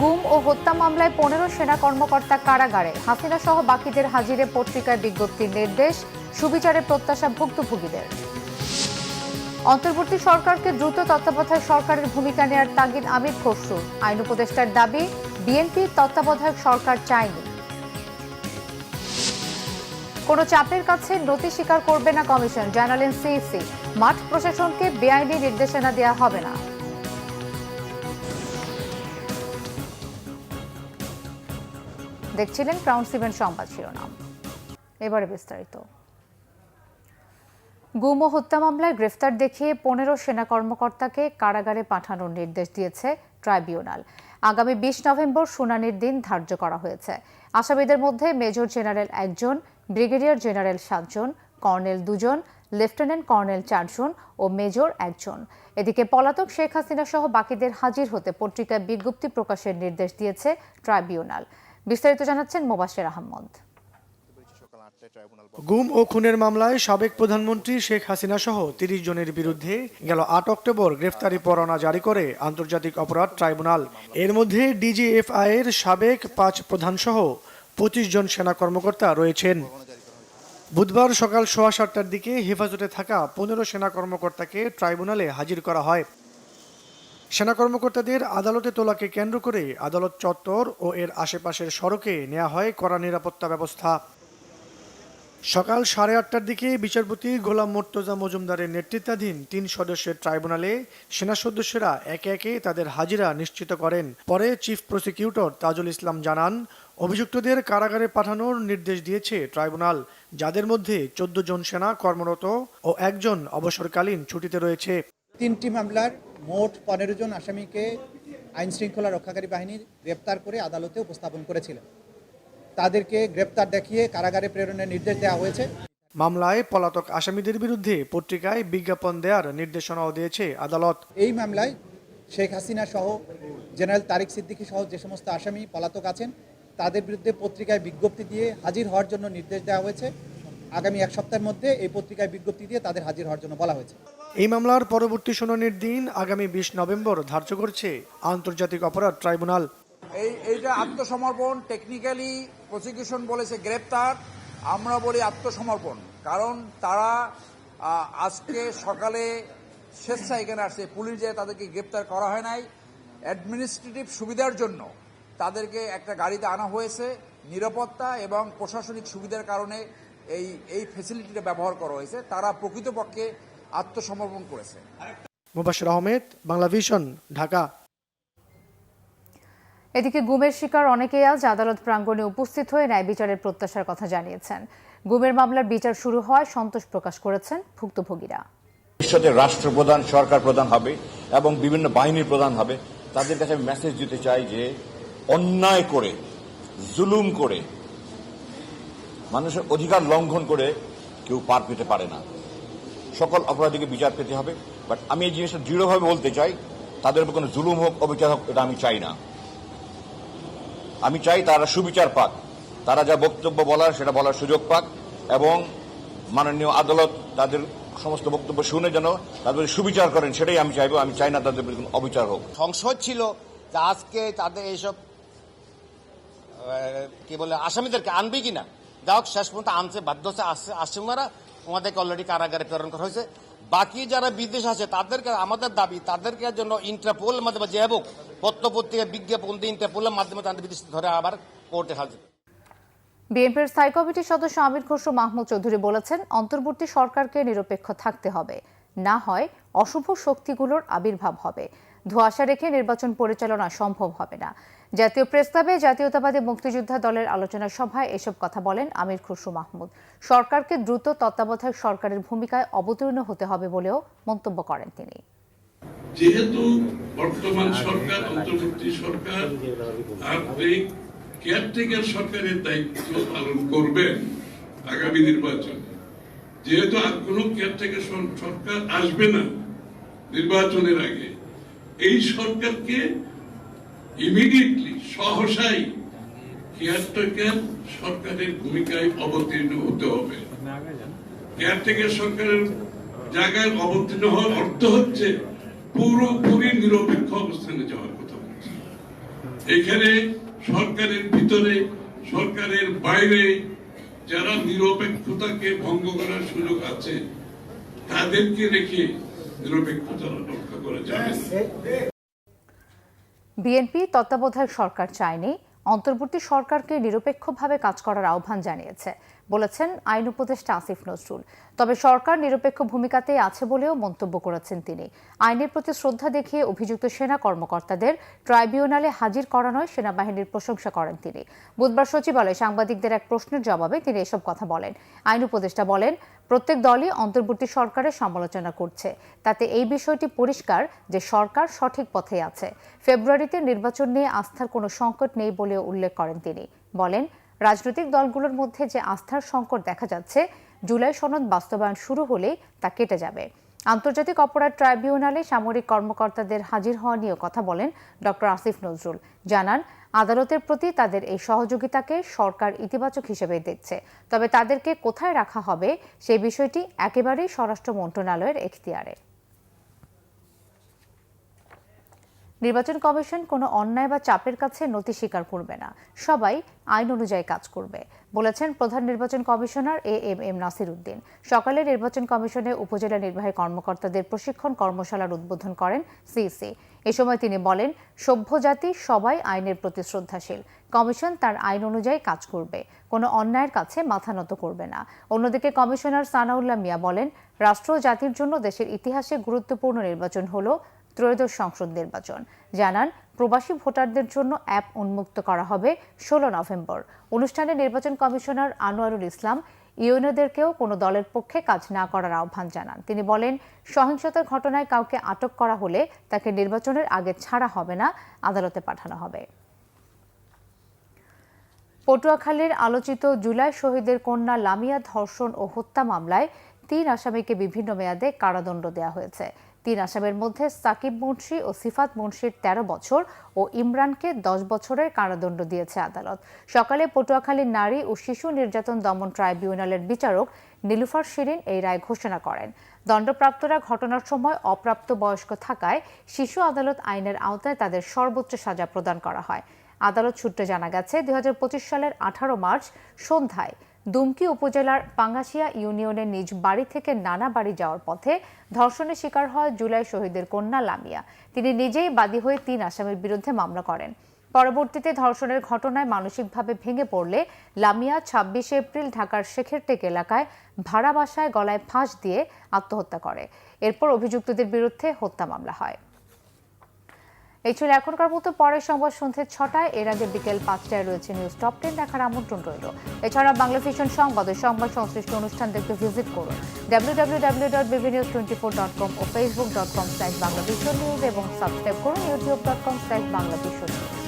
গুম ও হত্যা মামলায় পনেরো সেনা কর্মকর্তা কারাগারে। হাসিনা সহ বাকিদের হাজিরে পত্রিকায় বিজ্ঞপ্তির নির্দেশ সুবিচারে প্রত্যাশা ভুক্তভোগীদের। অন্তর্বর্তী সরকারকে দ্রুত তত্ত্বাবধায়ক সরকারের ভূমিকা নেয়ার তাগিদ আমির খসরু। আইন উপদেষ্টার দাবি, বিএনপি তত্ত্বাবধায়ক সরকার চায়নি। কোনো চাপের কাছে নথি স্বীকার করবে না কমিশন, জানালেন সিইসি। মাঠ প্রশাসনকে বেআইনি নির্দেশনা দেওয়া হবে না। দেখছিলেন ক্রাউন সিভেন সংবাদ শিরোনাম। এবারে বিস্তারিত। গুম হত্যা মামলায় গ্রেফতার দেখিয়ে পনেরো সেনা কর্মকর্তাকে কারাগারে পাঠানোর নির্দেশ দিয়েছে ট্রাইব্যুনাল। আগামী বিশ নভেম্বর শুনানির দিন ধার্য করা হয়েছে। আসামিদের মধ্যে মেজর জেনারেল একজন, ব্রিগেডিয়ার জেনারেল সাতজন, কর্নেল দুজন, লেফটেন্যান্ট কর্নেল চারজন ও মেজর একজন। এদিকে পলাতক শেখ হাসিনা সহ বাকিদের হাজির হতে পত্রিকায় বিজ্ঞপ্তি প্রকাশের নির্দেশ দিয়েছে ট্রাইব্যুনাল। বিস্তারিত জানাচ্ছেন মোবাশের আহমদ। গুম ও খুনের মামলায় সাবেক প্রধানমন্ত্রী শেখ হাসিনা সহ তিরিশ জনের বিরুদ্ধে গেল আট অক্টোবর গ্রেফতারি পরোয়ানা জারি করে আন্তর্জাতিক অপরাধ ট্রাইব্যুনাল। এর মধ্যে ডিজিএফআই এর সাবেক পাঁচ প্রধান সহ পঁচিশ জন সেনা কর্মকর্তা রয়েছেন। বুধবার সকাল সোয়া সাতটার দিকে হেফাজতে থাকা পনেরো সেনা কর্মকর্তাকে ট্রাইব্যুনালে হাজির করা হয়। সেনা কর্মকর্তাদের আদালতে তোলাকে কেন্দ্র করে আদালত চত্বর ও এর আশেপাশের সড়কে নেওয়া হয় কড়া নিরাপত্তা ব্যবস্থা। সকাল সাড়ে আটটার দিকে বিচারপতি গোলাম মোর্তজা মজুমদারের নেতৃত্বাধীন তিন সদস্যের ট্রাইব্যুনালে সেনা সদস্যরা একে একে তাদের হাজিরা নিশ্চিত করেন। পরে চিফ প্রসিকিউটর তাজুল ইসলাম জানান, অভিযুক্তদের কারাগারে পাঠানোর নির্দেশ দিয়েছে ট্রাইব্যুনাল, যাদের মধ্যে চোদ্দ জন সেনা কর্মরত ও একজন অবসরকালীন ছুটিতে রয়েছে। তিনটি মামলার মোট পনেরো জন আসামিকে আইন শৃঙ্খলা রক্ষাকারী বাহিনী গ্রেপ্তার করে আদালতে উপস্থাপন করেছিল। তাদেরকে গ্রেপ্তার দেখিয়ে কারাগারে প্রেরণের নির্দেশ দেওয়া হয়েছে। মামলায় পলাতক আসামিদের বিরুদ্ধে পত্রিকায় বিজ্ঞাপন দেওয়ার নির্দেশনাও দিয়েছে আদালত। এই মামলায় শেখ হাসিনা সহ জেনারেল তারিক সিদ্দিকী সহ যে সমস্ত আসামি পলাতক আছেন তাদের বিরুদ্ধে পত্রিকায় বিজ্ঞপ্তি দিয়ে হাজির হওয়ার জন্য নির্দেশ দেওয়া হয়েছে। আগামী এক সপ্তাহের মধ্যে এই পত্রিকায় বিজ্ঞপ্তি দিয়ে তাদের হাজির হওয়ার জন্য বলা হয়েছে। এই মামলার পরবর্তী শুনানির দিন আগামী বিশ নভেম্বর ধার্য করছে আন্তর্জাতিক অপরাধ ট্রাইব্যুনাল। এই এইটা আত্মসমর্পণ টেকনিক্যালি প্রসিকিউশন বলেছে গ্রেপ্তার আমরা বলি আত্মসমর্পণ। কারণ তারা আজকে সকালে স্বেচ্ছায় এখানে আসছে পুলিশ যে তাদেরকে গ্রেপ্তার করা হয় নাই। অ্যাডমিনিস্ট্রেটিভ সুবিধার জন্য তাদেরকে একটা গাড়িতে আনা হয়েছে নিরাপত্তা এবং প্রশাসনিক সুবিধার কারণে এই এই ফেসিলিটিটা ব্যবহার করা হয়েছে তারা প্রকৃতপক্ষে আত্মসমর্পণ করেছে। মুবাশির আহমেদ বাংলা ভিশন ঢাকা। এদিকে গুমের শিকার অনেকেই আজ আদালত প্রাঙ্গণে উপস্থিত হয়ে ন্যায় বিচারের প্রত্যাশার কথা জানিয়েছেন। গুমের মামলার বিচার শুরু হওয়ায় সন্তোষ প্রকাশ করেছেন ভুক্তভোগীরা। ভবিষ্যতে রাষ্ট্রপ্রধান সরকার প্রধান হবে এবং বিভিন্ন বাহিনীর প্রধান হবে। তাদের কাছে মেসেজ দিতে চাই যে অন্যায় করে জুলুম করে মানুষের অধিকার লঙ্ঘন করে কেউ পার পেতে পারে না। সকল অপরাধীকে বিচার পেতে হবে। বাট আমি এই জিনিসটা দৃঢ়ভাবে বলতে চাই, তাদের উপর কোনো জুলুম হোক, অবিচার হোক, এটা আমি চাই না। আমি চাই তারা সুবিচার পাক। তারা যা বক্তব্য বলার, সেটা বলার সুযোগ পাক এবং মাননীয় আদালত তাদের সমস্ত বক্তব্য শুনে যেন তাদের সুবিচার করেন, সেটাই আমি চাইব। আমি চাই না তাদের কোনো অবিচার হোক। সংসদ ছিল আজকে তাদের এইসব কি বলে, আসামিদেরকে আনবে কিনা? যা হোক শেষ পর্যন্ত আনছে বাধ্য আসছে আসামিরা ওনাদেরকে অলরেডি কারাগারে প্রেরণ করা হয়েছে। বাকি যারা বিদেশ আছে, তাদেরকে, আমাদের দাবি, তাদেরকে জন্য ইন্টারপোলের মাধ্যমে যে হোক পত্র পত্রিকা বিজ্ঞাপন দিয়ে ইন্টারপোলের মাধ্যমে তাদের বিদেশ ধরে আবার কোর্টে হাজির। বিএনপির স্থায়ী কমিটির সদস্য আমির খসরু মাহমুদ চৌধুরী বলেছেন, অন্তর্বর্তী সরকারকে নিরপেক্ষ থাকতে হবে। না হয় অশুভ শক্তিগুলোর আবির্ভাব হবে। ধোঁয়াশা রেখে নির্বাচন পরিচালনা সম্ভব হবে না। জাতীয় প্রস্তাবে জাতীয়তাবাদী মুক্তিযোদ্ধা দলের আলোচনা সভায় এসব কথা বলেন আমির খসরু মাহমুদ। সরকারকে দ্রুত তত্ত্বাবধায়ক সরকারের ভূমিকায় অবতীর্ণ হতে হবে বলেও মন্তব্য করেন তিনি। যেহেতু বর্তমান সরকার, অন্তর্বর্তী সরকার কেয়ারটেকার সরকারের দায়িত্ব পালন করবেন আগামী নির্বাচনে। যেহেতু আর কোনো কেয়ারটেকার সরকার আসবে না নির্বাচনের আগে এই সরকারকে ইমিডিয়েটলি সহসাই কেয়ারটেকার সরকারের ভূমিকায় অবতীর্ণ হতে হবে। কেয়ারটেকার সরকারের জায়গায় অবতীর্ণ হওয়ার অর্থ হচ্ছে পুরোপুরি নিরপেক্ষ অবস্থানে যাওয়ার কথা এখানে সরকারের ভিতরে, সরকারের বাইরে যারা নিরপেক্ষতাকে ভঙ্গ করার সুযোগ আছে, তাদেরকে রেখে বিএনপি তত্ত্বাবধায়ক সরকার চায়নি অন্তর্বর্তী সরকারকে নিরপেক্ষভাবে কাজ করার আহ্বান জানিয়েছে। বলেছেন আইন উপদেষ্টা আসিফ নজরুল। তবে সরকার নিরপেক্ষ ভূমিকাতেই আছে বলেও মন্তব্য করেছেন তিনি। আইনের প্রতি শ্রদ্ধা দেখিয়ে অভিযুক্ত সেনা কর্মকর্তাদের ট্রাইব্যুনালে হাজির করানোয় সেনাবাহিনীর প্রশংসা করেন তিনি। বুধবার সচিবালয়ে সাংবাদিকদের এক প্রশ্নের জবাবে তিনি এসব কথা বলেন। আইন উপদেষ্টা বলেন, প্রত্যেক দলই অন্তর্বর্তী সরকারের সমালোচনা করছে। তাতে এই বিষয়টি পরিষ্কার যে সরকার সঠিক পথে আছে। ফেব্রুয়ারিতে নির্বাচন নিয়ে আস্থার কোনো সংকট নেই বলেও উল্লেখ করেন তিনি। বলেন রাজনৈতিক দলগুলোর মধ্যে যে আস্থার সংকট দেখা যাচ্ছে, জুলাই সনদ বাস্তবায়ন শুরু হলেই তা কেটে যাবে। আন্তর্জাতিক অপরাধ ট্রাইব্যুনালে সামরিক কর্মকর্তাদের হাজির হওয়া নিয়ে কথা বলেন ডক্টর আসিফ নজরুল। জানান, আদালতের প্রতি তাদের এই সহযোগিতাকে সরকার ইতিবাচক হিসেবে দেখছে। তবে তাদেরকে কোথায় রাখা হবে সেই বিষয়টি একেবারেই স্বরাষ্ট্র মন্ত্রণালয়ের এখতিয়ারে। নির্বাচন কমিশন কোনো অন্যায় বা চাপের কাছে নথি স্বীকার করবে না। সবাই আইন অনুযায়ী কাজ করবে, বলেছেন প্রধান নির্বাচন commissioner A M M Nasir Uddin সকালে নির্বাচন কমিশনে উপজেলা নির্বাহী কর্মকর্তাদের প্রশিক্ষণ কর্মশালার উদ্বোধন করেন সিইসি। এ সময় তিনি বলেন, সভ্য জাতি সবাই আইনের প্রতি শ্রদ্ধাশীল। কমিশন তার আইন অনুযায়ী কাজ করবে, কোনো অন্যায়ের কাছে মাথা নত করবে না। অন্যদিকে কমিশনার সানাউল্লাহ মিয়া বলেন, রাষ্ট্র জাতির জন্য দেশের ইতিহাসে গুরুত্বপূর্ণ নির্বাচন হলো ত্রয়োদশ সংসদ নির্বাচন। জানান, প্রবাসী ভোটারদের জন্য অ্যাপ উন্মুক্ত করা হবে ষোলো নভেম্বর। অনুষ্ঠানে নির্বাচন কমিশনার আনোয়ারুল ইসলাম ইউনোদেরকেও কোনো দলের পক্ষে কাজ না করার আহ্বান জানান। তিনি বলেন, সহিংসতার ঘটনায় কাউকে আটক করা হলে তাকে নির্বাচনের আগে ছাড়া হবে না, আদালতে পাঠানো হবে। পটুয়াখালীর আলোচিত জুলাই শহীদের কন্যা লামিয়া ধর্ষণ ও হত্যা মামলায় তিন আসামিকে বিভিন্ন মেয়াদে কারাদণ্ড দেওয়া হয়েছে। তিন আসামের মধ্যে সাকিব মুন্সি ও সিফাত মুন্সির ১৩ বছর ও ইমরানকে দশ বছরের কারাদণ্ড দিয়েছে আদালত। সকালে পটুয়াখালীর নারী ও শিশু নির্যাতন দমন ট্রাইব্যুনালের বিচারক নীলুফার শিরিন এই রায় ঘোষণা করেন। দণ্ডপ্রাপ্তরা ঘটনার সময় অপ্রাপ্ত বয়স্ক থাকায় শিশু আদালত আইনের আওতায় তাদের সর্বোচ্চ সাজা প্রদান করা হয়। আদালত সূত্রে জানা গেছে, দুই হাজার পঁচিশ সালের আঠারো মার্চ সন্ধ্যায় দুমকি উপজেলার পাঙ্গাশিয়া ইউনিয়নের নিজ বাড়ি থেকে নানা বাড়ি যাওয়ার পথে ধর্ষণের শিকার হয় জুলাই শহীদের কন্যা লামিয়া। তিনি নিজেই বাদী হয়ে তিন আসামির বিরুদ্ধে মামলা করেন। পরবর্তীতে ধর্ষণের ঘটনায় মানসিকভাবে ভেঙে পড়লে লামিয়া ছাব্বিশে এপ্রিল ঢাকার শেখেরটেক এলাকায় ভাড়া বাসায় গলায় ফাঁস দিয়ে আত্মহত্যা করে। এরপর অভিযুক্তদের বিরুদ্ধে হত্যা মামলা হয়। এই এখনকার মতো পরের সংবাদ সন্ধ্যে ছটায়। এর আগে বিকেল পাঁচটায় রয়েছে নিউজ টপ টেন দেখার আমন্ত্রণ রইল। এছাড়া বাংলা ফিশন সংবাদ ও সংবাদ সংশ্লিষ্ট অনুষ্ঠান দেখতে ভিজিট করুন। W W W dot news twenty four dot com ও Facebook dot com slash Bangla news এবং সাবস্ক্রাইব করুন YouTube dot com slash Bangla news